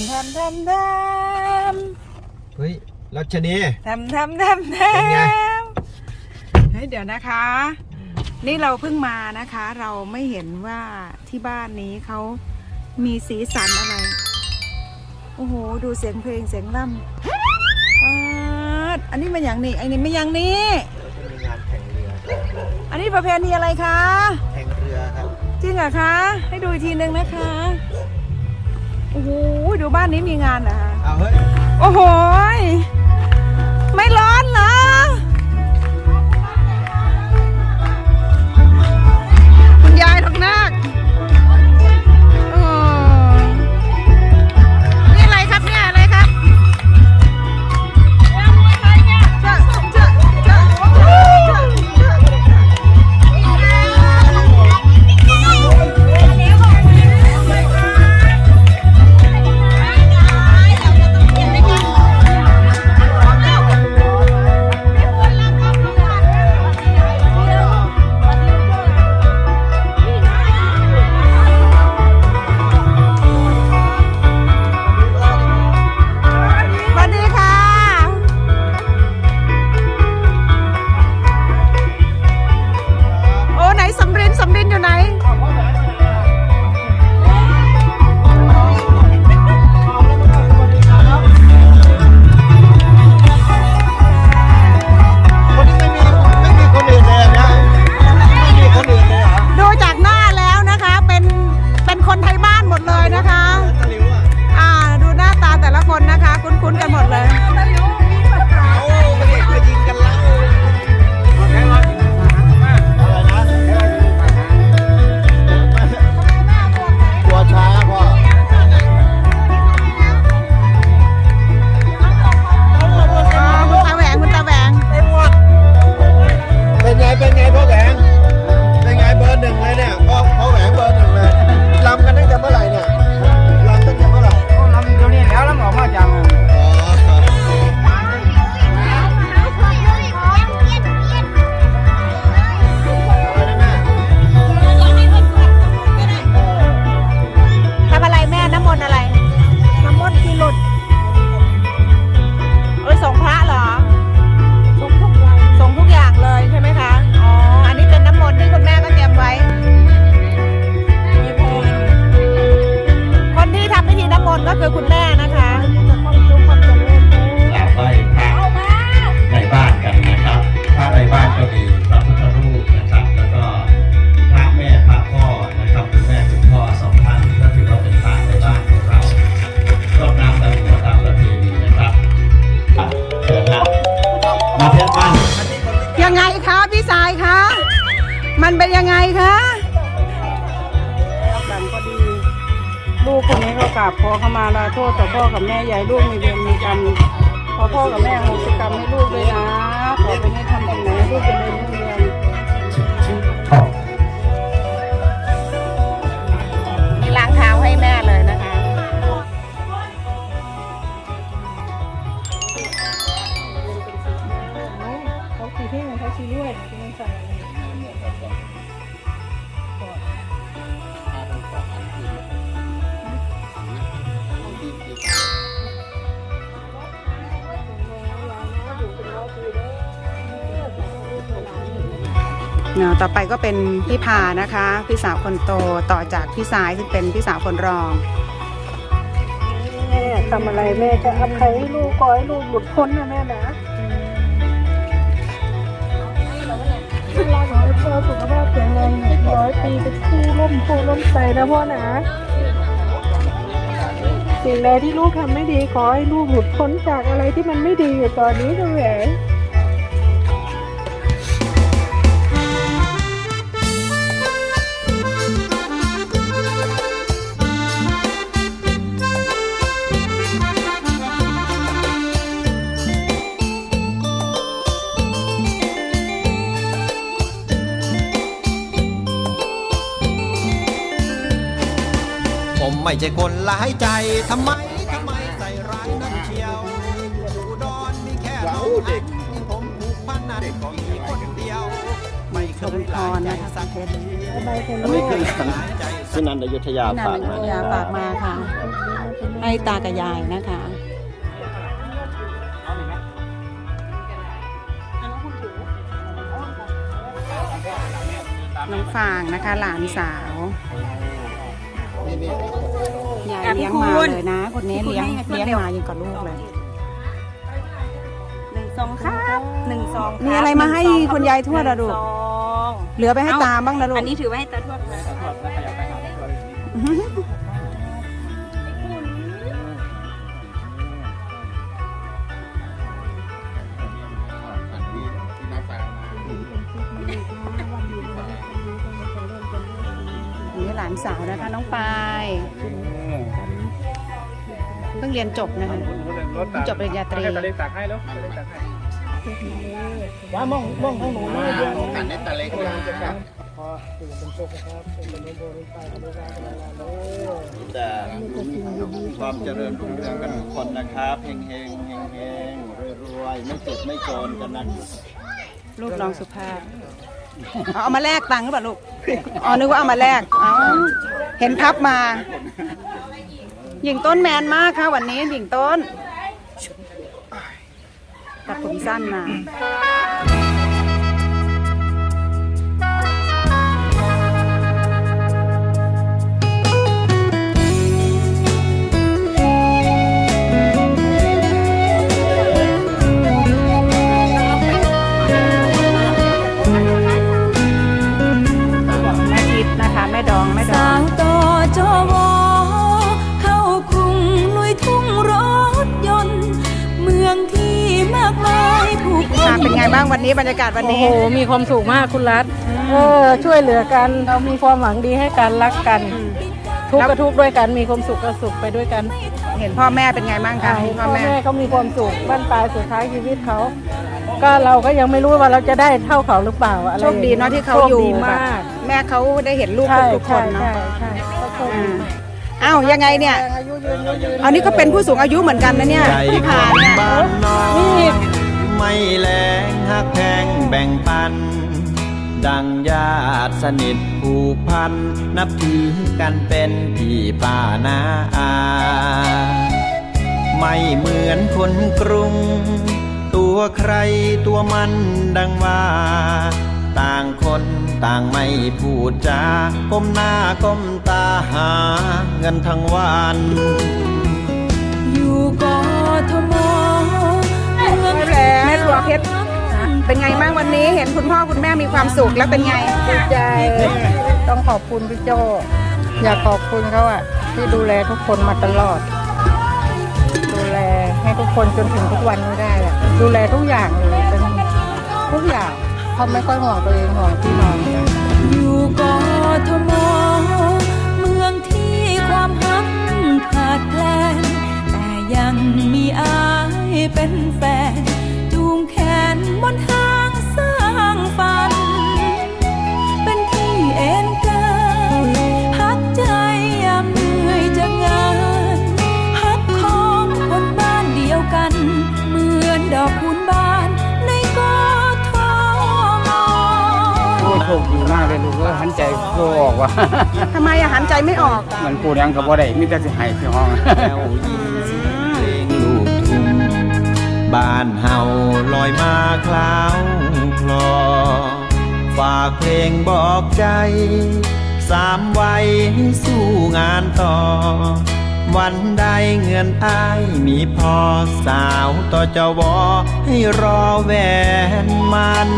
ำทำทำทำเฮ้ยรัชนี ทำทำทำทเป็นไงำเฮ้ยเดี๋ยวนะคะ นี่เราเพิ่งมานะคะ เราไม่เห็นว่าที่บ้านนี้เขามีสีสันอะไร โอ้โห ดูเสียงเพลงเสียงล่ำป๊าดอันนี้มันอย่างนี้อันนี้ไม่อย่างนี้มีงานแข่งเรืออันนี้ประเพณีอะไรคะ แข่งเรือครับจริงเหรอคะ ให้ดูอีกทีนึงนะคะ โอ้โหดูบ้านนี้มีงานเหรอคะเอาเฮ้ย โอ้โหยไม่ร้อนเหรอังดินอยู่ไหน มาลาโทษต่อพ่อกับแม่ใหญ่ลูกมีเวรมีกรรมขอพ่อกับแม่โหสิกรรมให้ลูกด้วยนะขอไปให้ทำตรงไหนลูกเป็นเรื่องเรืองมีล้างเท้าให้แม่เลยนะคะเขาสีที่เขาสีด้วยเป็นใส่ เนาะต่อไปก็เป็นพี่พานะคะ พี่สาวคนโตต่อจากพี่สายซึ่งเป็นพี่สาวคนรอง แม่ทำอะไรแม่จะอภัยให้ลูกขอให้ลูกหลุดพ้นนะแม่นะขอให้พ่อสุขภาพแข็งแรงร้อยปีเป็นคู่ร่มโพร่มใสนะพ่อนะ สิ่งใดที่ลูกทำไม่ดีขอให้ลูกหลุดพ้นจากอะไรที่มันไม่ดีอยู่ตอนนี้นะแหวน ผมไม่ใช่คนร้ายใจทำไมทำไมใส่ร้ายนั่นเชียวอยู่ดอนมีแค่น้องอันที่ผมผูกพันนั้นมีคนเดียว ไม่เคยหลายใจสักทีอะไรกันไม่ลูกเคยหลายใจสสินันอยุธยาพี่นันฝากอยุมาธยาฝากมาค่ะ ให้ตากับยายนะคะน้องฟางนะคะ หลานสาว ยายเลี้ยงมาเลยนะคนนี้เลี้ยงเลี้ยงมายังกับลูกเลยหนึ่งสองครับหนึ่งสองมีอะไรมาให้คุณยายทวดอะลูกสองเหลือไปให้ตาบ้างนะลูกอันนี้ถือไว้ให้ตาทวดนะ เพิ่งเรียนจบนะคะจบปริญญาตรีตะเล็กตักให้แล้วตะเล็กตักให้ว้ามองมองของหนูไม่เดียวขันในตะเล็กนะพอตื่นเป็นโชคครับเป็นโบริไปอนุรักษ์โลแต่ความเจริญรุ่งเรืองกันทุกคนนะครับเฮงเฮงเฮงเฮงรวยๆไม่เจ็บไม่จนกันนะลูกน้องสุภาพเอาเอามาแลกตังค์หรือเปล่าลูก อ๋อ นึกว่าเอามาแลก เอาเห็นพับมา หญิงต้นแมนมากค่ะวันนี้หญิงต้นตัดผมสั้นมา นไงบ้างวันนี้บรรยากาศวันโอ้นี้ โห มีความสุขมากคุณรัฐเออช่วยเหลือกัน เรามีความหวังดีให้กันรักกัน ทุกข์ก็ทุกข์ด้วยกันมีความสุขก็สุขไปด้วยกันเห็นพ่อแม่เป็นไงบ้างคะอ่าเห็นพ่พ่ออแม่แม่เขามีความสุขบ้านปลายสุดท้ายชีวิตเขา ก็เราก็ยังไม่รู้ว่าเราจะได้เท่าเขาหรือเปล่าอะไรโชคดีเนาะที่เขาโชคอยู่ดีแบบมากแม่เขาได้เห็นลูกใช่ทุกๆคใช่นเนาะใช่ใช่ก็โชคอ่าดีอ้าวยังไงเนี่ย อายุยืนอายุยืน อันนี้ก็เป็นผู้สูงอายุเหมือนกันนะเนี่ยใจที่คผ่านนเนี่ยบ้านนอก ดังญาติสนิทผูกพัน นับถือกันเป็นพี่ป้านาอา ไม่เหมือนคนกรุง ตัวใครตัวมันดังว่า ต่างคนต่างไม่พูดจาก้มหน้าก้มตาหาเงินทั้งวันอยู่กทมเมืองแม่แม่หลวงเพชร เป็นไงบ้างวันนี้เห็นคุณพ่อคุณแม่มีความสุขแล้วเป็นไง ดีใจ ต้องขอบคุณพี่โจอยากขอบคุณเขาอะที่ดูแลทุกคนมาตลอด ดูแลให้ทุกคนจนถึงทุกวันนี้ได้อะดูแลทุกอย่างเลยเป็นทุกอย่างเขาไม่ค่อยห่วงตัวเองห่วงพี่น้องอยู่กทมเมืองที่ความหักขาดแคลนแต่ยังมีอายเป็นแฟนจูง แขนบนทางสร้างฝัน เป็นที่เอ็นกายพักใจยามเหนื่อยจากงานฮักของคนบ้านเดียวกัน เหมือนดอกคูณบานในกทมโอ้โชคดีมากเลยลูกเอ้ยหันใจโลออกว่ะ ทำไมอาหารใจไม่ออก เหมือนกูยังกับว่าได้มีแต่สิให้ที่ห้องแก้ บ้านเฮาลอยมาคล้าวคลอ ฝากเพลงบอกใจ สามวัยให้สู้งานต่อ วันใดเงินอายมีพอสาวต่อเจ้าวอให้รอแหวนมัน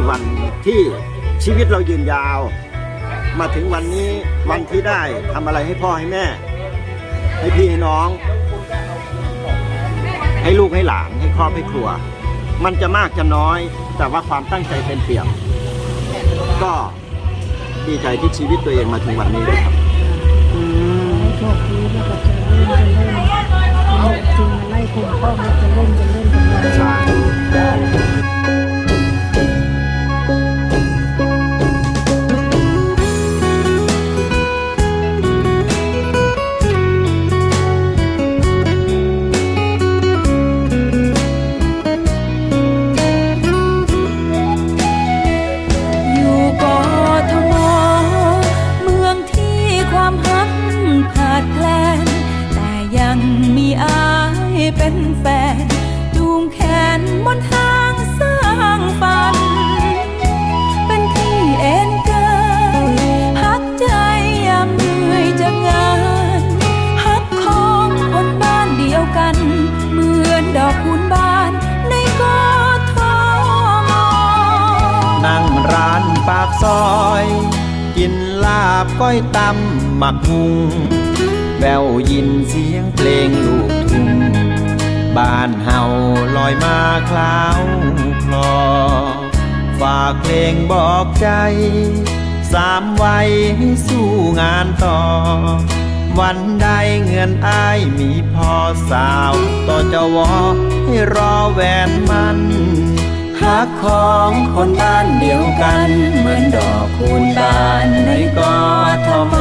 มีวันที่ชีวิตเรายืนยาว มาถึงวันนี้วันที่ได้ทำอะไรให้พ่อให้แม่ ให้พี่ให้น้อง ให้ลูกให้หลานให้ครอบให้ครัว มันจะมากจะน้อย แต่ว่าความตั้งใจเป็นเปี่ยม ก็ดีใจที่ชีวิตตัวเองมาถึงวันนี้เลยครับ โชคดีแล้วก็เล่นะเจริงมันไล่คุณพ่อมันจะเล่นจะเบก้อยตำหมักหุงแววยินเสียงเพลงลูกทุ่งบ้านเฮาลอยมาคล้าวคลอ ฝากเพลงบอกใจ สามวัยให้สู้งานต่อ วันใดเงินอายมีพอสาว ต่อเจะวอให้รอแหวนมันักของคนบ้านเดียวกัน เหมือนดอกคูณบานในกอทม